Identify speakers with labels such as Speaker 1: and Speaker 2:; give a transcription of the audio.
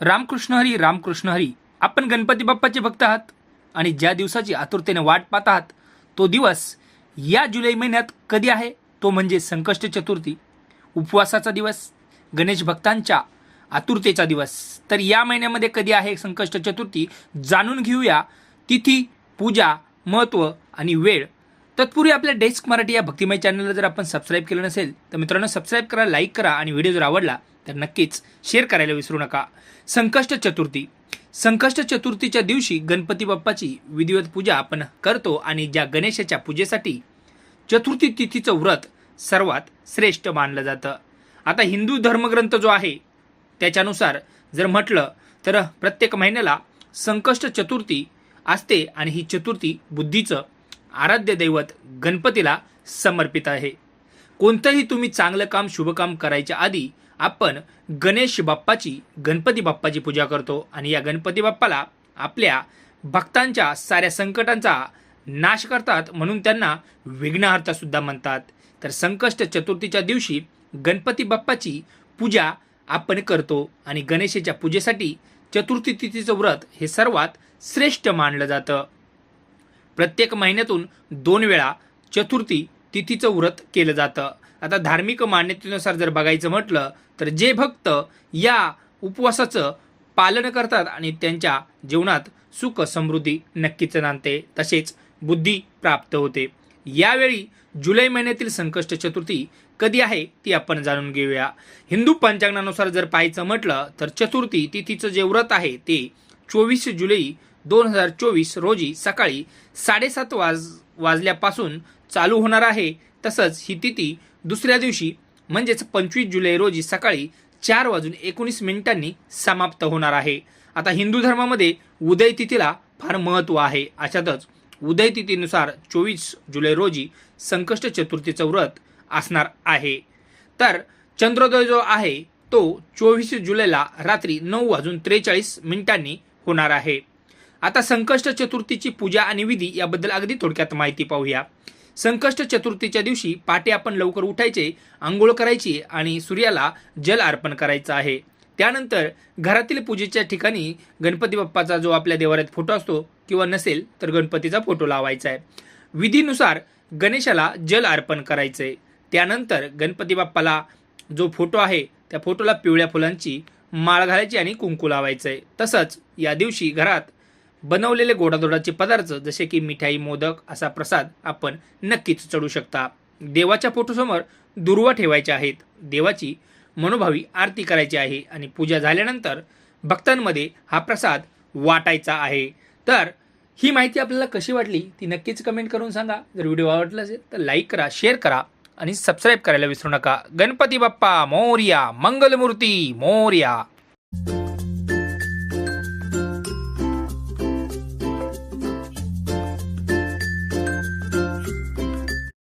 Speaker 1: रामकृष्ण हरी रामकृष्ण हरी. आपण गणपती बाप्पाचे भक्त आहात आणि ज्या दिवसाची आतुरतेने वाट पाहत आहात तो दिवस या जुलै महिन्यात कधी आहे? तो म्हणजे संकष्ट चतुर्थी. उपवासाचा दिवस गणेश भक्तांच्या आतुरतेचा दिवस. तर या महिन्यामध्ये कधी आहे संकष्ट चतुर्थी? जाणून घेऊया. तिथी पूजा महत्त्व आणि वेळ. तत्पूर्वी आपल्या डेस्क मराठी या भक्तिमय चॅनलला जर आपण सबस्क्राईब केलं नसेल तर मित्रांनो सबस्क्राईब करा लाईक करा आणि व्हिडिओ जर आवडला तर नक्कीच शेअर करायला विसरू नका. संकष्ट चतुर्थी. संकष्ट चतुर्थीच्या दिवशी गणपती बाप्पाची विधिवत पूजा आपण करतो आणि ज्या गणेशाच्या पूजेसाठी चतुर्थी तिथीचं व्रत सर्वात श्रेष्ठ मानलं जातं. आता हिंदू धर्मग्रंथ जो आहे त्याच्यानुसार जर म्हटलं तर प्रत्येक महिन्याला संकष्ट चतुर्थी असते आणि ही चतुर्थी बुद्धीचं आराध्य दैवत गणपतीला समर्पित आहे. कोणतंही तुम्ही चांगलं काम शुभकाम करायच्या आधी आपण गणेश बाप्पाची गणपती बाप्पाची पूजा करतो आणि या गणपती बाप्पाला आपल्या भक्तांच्या साऱ्या संकटांचा नाश करतात म्हणून त्यांना विघ्नहर्ता सुद्धा म्हणतात. तर संकष्ट चतुर्थीच्या दिवशी गणपती बाप्पाची पूजा आपण करतो आणि गणेशाच्या पूजेसाठी चतुर्थी तिथीचं व्रत हे सर्वात श्रेष्ठ मानलं जातं. प्रत्येक महिन्यातून दोन वेळा चतुर्थी तिथीचं व्रत केलं जातं. आता धार्मिक मान्यतेनुसार जर बघायचं म्हटलं तर जे भक्त या उपवासाचं पालन करतात आणि त्यांच्या जीवनात सुख समृद्धी नक्कीच नांदते तसेच बुद्धी प्राप्त होते. यावेळी जुलै महिन्यातील संकष्ट चतुर्थी कधी आहे ती आपण जाणून घेऊया. हिंदू पंचांगानुसार जर पाहायचं म्हटलं तर चतुर्थी तिथीचं जे व्रत आहे ते चोवीस जुलै दोन हजार चोवीस रोजी सकाळी साडेसात वाज वाजल्यापासून चालू होणार आहे. तसंच ही तिथी दुसऱ्या दिवशी म्हणजेच पंचवीस जुलै रोजी सकाळी चार वाजून एकोणीस मिनिटांनी समाप्त होणार आहे. आता हिंदू धर्मामध्ये उदय तिथीला फार महत्त्व आहे. अशातच उदय तिथीनुसार चोवीस जुलै रोजी संकष्ट चतुर्थीचं व्रत असणार आहे. तर चंद्रोदय जो आहे तो चोवीस जुलैला रात्री नऊ वाजून त्रेचाळीस मिनिटांनी होणार आहे. आता संकष्ट चतुर्थीची पूजा आणि विधी याबद्दल अगदी थोडक्यात माहिती पाहूया. संकष्ट चतुर्थीच्या दिवशी पाटे आपण लवकर उठायचे आंघोळ करायची आणि सूर्याला जल अर्पण करायचं आहे. त्यानंतर घरातील पूजेच्या ठिकाणी गणपती बाप्पाचा जो आपल्या देवाऱ्यात फोटो असतो किंवा नसेल तर गणपतीचा फोटो लावायचा आहे. विधीनुसार गणेशाला जल अर्पण करायचंय त्यानंतर गणपती बाप्पाला जो फोटो आहे त्या फोटोला पिवळ्या फुलांची माळ घालायची आणि कुंकू लावायचंय तसंच या दिवशी घरात बनवलेले गोडाधोडाचे पदार्थ जसे की मिठाई मोदक असा प्रसाद आपण नक्कीच चढू शकता. देवाच्या फोटोसमोर दुर्वा ठेवायच्या आहेत. देवाची मनोभावी आरती करायची आहे आणि पूजा झाल्यानंतर भक्तांमध्ये हा प्रसाद वाटायचा आहे. तर ही माहिती आपल्याला कशी वाटली ती नक्कीच कमेंट करून सांगा. जर व्हिडिओ आवडला असेल तर लाईक करा शेअर करा आणि सबस्क्राईब करायला विसरू नका. गणपती बाप्पा मोर्या मंगलमूर्ती मोर्या.